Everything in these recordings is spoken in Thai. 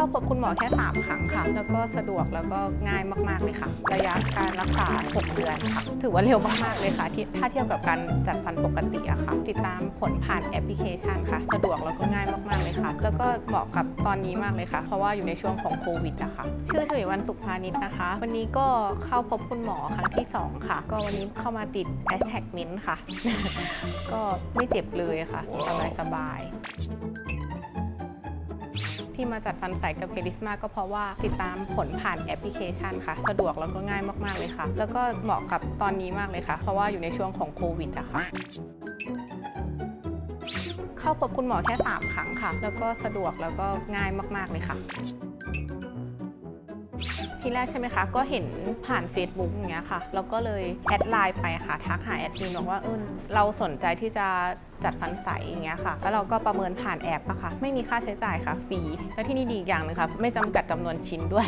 เข้าพบคุณหมอแค่ 3 ครั้งค่ะ แล้วก็สะดวกแล้วก็ง่ายมากๆเลยค่ะ ระยะการรักษา 6 เดือนค่ะ ถือว่าเร็วมากๆเลยค่ะที่ถ้าเทียบกับการจัดฟันปกติอะค่ะ ติดตามผลผ่านแอปพลิเคชันค่ะ สะดวกแล้วก็ง่ายมากๆเลยค่ะ แล้วก็เหมาะกับตอนนี้มากเลยค่ะ เพราะว่าอยู่ในช่วงของโควิดอะค่ะ ชื่อสุริวันสุขพาณิชนะคะ วันนี้ก็เข้าพบคุณหมอครั้งที่ 2 ค่ะ ก็วันนี้เข้ามาติดแอ s แท็กมินค่ะ ก็ไม่เจ็บเลยค่ะสบายสบาย ที่มาจัดฟันใสกับเคลิสมาก็เพราะว่าติดตามผลผ่านแอปพลิเคชันค่ะ สะดวกแล้วก็ง่ายมาก ๆ เลยค่ะ แล้วก็เหมาะกับตอนนี้มากเลยค่ะ เพราะว่าอยู่ในช่วงของโควิดอะค่ะเข้าพบคุณหมอแค่ 3 ครั้งค่ะ แล้วก็สะดวกแล้วก็ง่ายมาก ๆ เลยค่ะ ที่แรกใช่ไหมคะ ก็เห็นผ่าน Facebook อย่างเงี้ยค่ะ แล้วก็เลยแอดไลน์ไปค่ะ ทักหาแอดมินบอกว่าเออเราสนใจที่จะจัดฟันใสอย่างเงี้ยค่ะ แล้วเราก็ประเมินผ่านแอปอะค่ะ ไม่มีค่าใช้จ่ายค่ะ ฟรี และที่นี่ดีอีกอย่างหนึงค่ะ ไม่จำกัดจำนวนชิ้นด้วย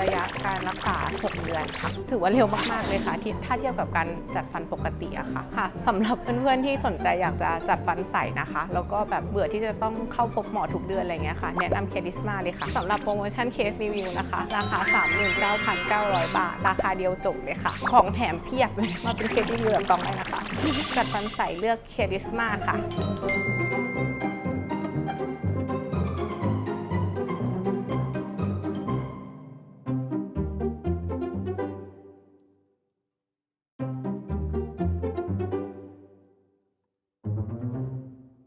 ระยะการรักษา 6 เดือนค่ะ ถือว่าเร็วมากๆเลยค่ะที่ถ้าเทียบกับการจัดฟันปกติอะค่ะค่ะสำหรับเพื่อนๆที่สนใจอยากจะจัดฟันใสนะคะ แล้วก็แบบเบื่อที่จะต้องเข้าพบหมอทุกเดือนอะไรเงี้ยค่ะ แนะนำเคดิสมาเลยค่ะสำหรับโปรโมชั่นเคสรีวิวนะคะ ราคา 39,900 บาท ราคาเดียวจบเลยค่ะ ของแถมเพียบเลยมาเป็นเคสรีวิวแบบต้องได้นะคะ จัดฟันใสเลือกเคดิสมาค่ะ